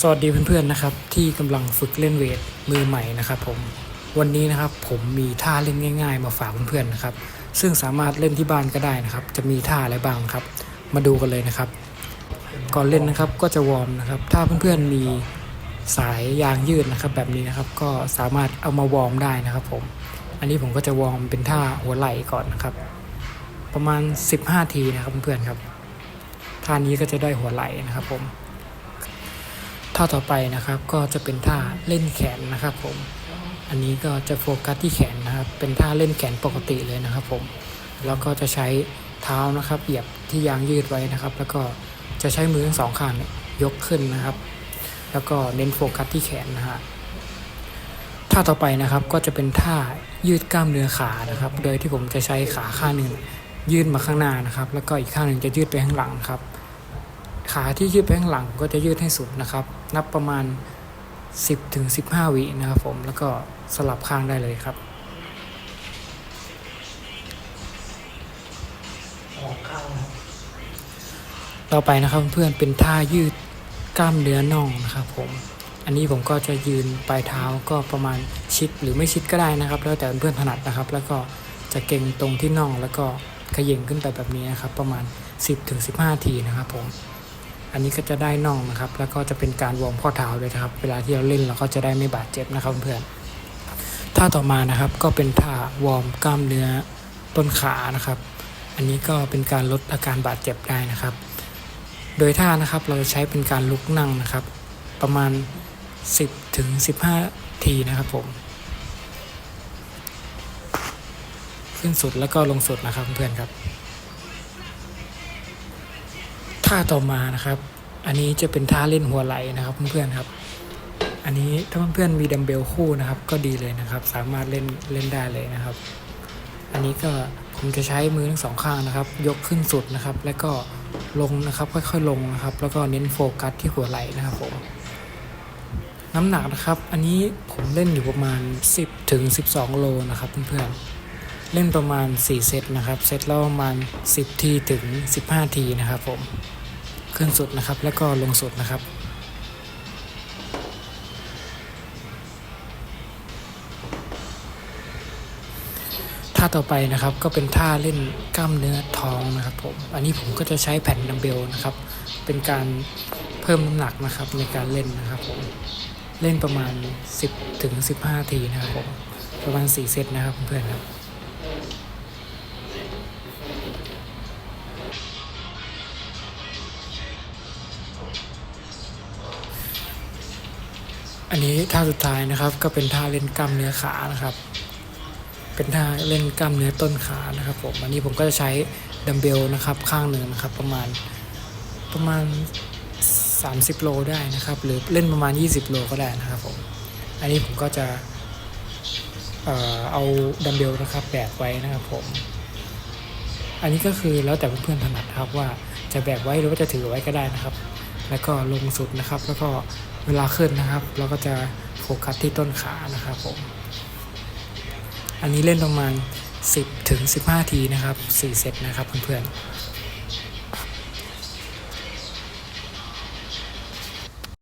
สวัสดีเพื่อนๆนะครับ ที่กำลังฝึกเล่นเวทมือใหม่นะครับผมวันนี้นะครับผมมีท่าเล่นง่าย ๆ มาฝากเพื่อนๆนะครับ ซึ่งสามารถเล่นที่บ้านก็ได้นะครับ จะมีท่าอะไรบ้างครับ มาดูกันเลยนะครับ ก่อนเล่นนะครับก็จะวอร์มนะครับ ถ้าเพื่อนๆมีสายยางยืดนะครับ แบบนี้นะครับก็สามารถเอามาวอร์มได้นะครับ ผม อันนี้ผมก็จะวอร์มเป็นท่าหัวไหล่ก่อนนะครับ ประมาณ 15 ทีนะครับเพื่อนๆครับท่านี้ก็จะได้หัวไหล่นะครับผม ท่าต่อไปนะครับก็จะเป็นท่าเล่นแขนนะครับผม อันนี้ก็จะโฟกัสที่แขนนะครับ เป็นท่าเล่นแขนปกติเลยนะครับผม แล้วก็จะใช้เท้านะครับเหยียบที่ยางยืดไว้นะครับ แล้วก็จะใช้มือทั้งสองข้างยกขึ้นนะครับ แล้วก็เน้นโฟกัสที่แขนนะฮะท่าต่อไปนะครับก็จะเป็นท่ายืดกล้ามเนื้อขานะครับ โดยที่ผมจะใช้ขาข้างหนึ่งยื่นมาข้างหน้านะครับ แล้วก็อีกข้างหนึ่งจะยืดไปข้างหลังครับ ขาที่ยืดไปข้างหลังก็จะยืดให้สุดนะครับ นับประมาณ 10ถึง15วินะครับผมแล้วก็สลับข้างได้เลยครับต่อไปนะครับเพื่อนเป็นท่ายืดกล้ามเนื้อน่องนะครับผม อันนี้ผมก็จะยืนปลายเท้าก็ประมาณชิดหรือไม่ชิดก็ได้นะครับ แล้วแต่เพื่อนถนัดนะครับ แล้วก็จะเก่งตรงที่น่องแล้วก็เขย่งขึ้นไปแบบนี้นะครับ ประมาณ 10-15 ทีนะครับผม อันนี้ก็จะได้น่องนะครับ แล้วก็จะเป็นการวอร์มข้อเท้าด้วยครับ เวลาที่เราเล่นเราก็จะได้ไม่บาดเจ็บนะครับเพื่อนท่าต่อมานะครับก็เป็นท่าวอร์มกล้ามเนื้อต้นขานะครับ อันนี้ก็เป็นการลดอาการบาดเจ็บได้นะครับ โดยท่านะครับเราจะใช้เป็นการลุกนั่งนะครับ ประมาณ 10ถึง15 ทีนะครับผม ขึ้นสุดแล้วก็ลงสุดนะครับเพื่อนครับ ท่าต่อมานะครับ อันนี้จะเป็นท่าเล่นหัวไหลนะครับเพื่อนๆครับ อันนี้ถ้าเพื่อนๆมีดัมเบลคู่นะครับ ก็ดีเลยนะครับ สามารถเล่นเล่นได้เลยนะครับ อันนี้ก็ผมจะใช้มือทั้งสองข้างนะครับ ยกขึ้นสุดนะครับ แล้วก็ลงนะครับค่อยๆลงนะครับ แล้วก็เน้นโฟกัสที่หัวไหล่นะครับผมน้ำหนักนะครับ อันนี้ผมเล่นอยู่ประมาณ 10ถึง12 โลนะครับเพื่อนๆเล่นประมาณ 4 เซตนะครับ เซตละประมาณ 10 ทีถึง 15 ทีนะครับผม ขึ้นสุดนะครับ แล้วก็ลงสุดนะครับ ท่าต่อไปนะครับก็เป็นท่าเล่นกล้ามเนื้อท้องนะครับผม อันนี้ผมก็จะใช้แผ่นดัมเบลนะครับ เป็นการเพิ่มน้ำหนักนะครับในการเล่นนะครับผม เล่นประมาณ 10ถึง15 ทีนะครับผม ประมาณ 4 เซตนะครับเพื่อนๆครับ อันนี้ท่าสุดท้ายนะครับก็เป็นท่าเล่นกล้ามเนื้อขานะครับ เป็นท่าเล่นกล้ามเนื้อต้นขานะครับผมอันนี้ผมก็จะใช้ดัมเบลนะครับข้างหนึ่งนะครับประมาณประมาณ 30 โลได้นะครับ หรือเล่นประมาณ 20 โลก็ได้นะครับผมอันนี้ผมก็จะเอ่อเอาดัมเบลนะครับแบกไว้นะครับผม อันนี้ก็คือแล้วแต่เพื่อนๆถนัดนะครับว่าจะแบกไว้หรือว่าจะถือไว้ก็ได้นะครับ แล้วก็ลงสุดนะครับ แล้วก็ เวลาขึ้นนะครับ เราก็จะโฟกัสที่ต้นขานะครับผม อันนี้เล่นประมาณ 10ถึง15 ทีนะครับ 4 เซตนะครับเพื่อนๆ